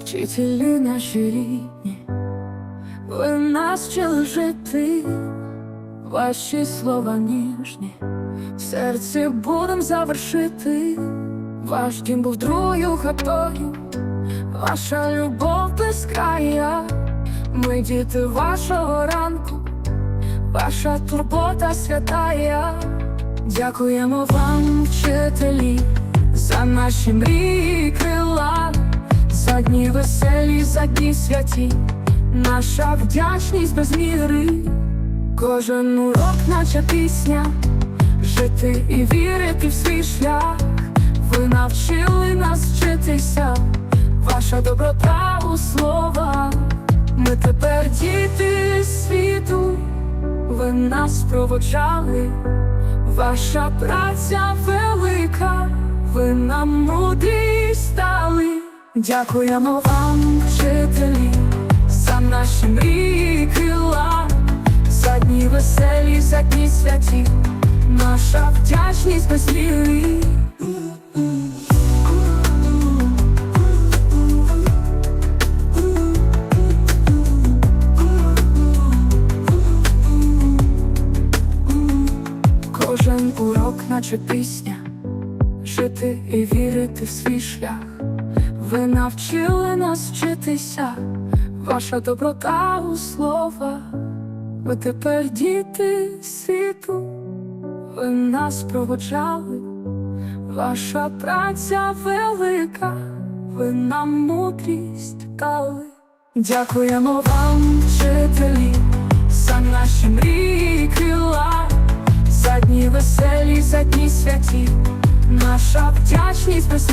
Вчителі наші рідні, ви нас вчили жити, ваші слова ніжні, в серці будем завершити. Ваш дім був другою хатою, ваша любов безкрая, ми діти вашого ранку, ваша турбота святая. Дякуємо вам, вчителі, за наші мрії веселі, за дні святі, наша вдячність без міри, кожен урок, наче пісня, жити і вірити в свій шлях. Ви навчили нас вчитися, ваша доброта у словах. Ми тепер діти світу, ви нас проводжали. Ваша праця велика, ви нам мудрі. Дякуємо вам, вчителі, за наші мрії крила, за дні веселі, за дні святі, наша вдячність без міри. Кожен урок, наче пісня, жити і вірити в свій шлях. Ви навчили нас вчитися, ваша доброта у словах. Ви тепер діти світу, ви нас проводжали, ваша праця велика, ви нам мудрість дали. Дякуємо вам, вчителі, за наші мрії крила. За дні веселі, за дні святі, наша вдячність без.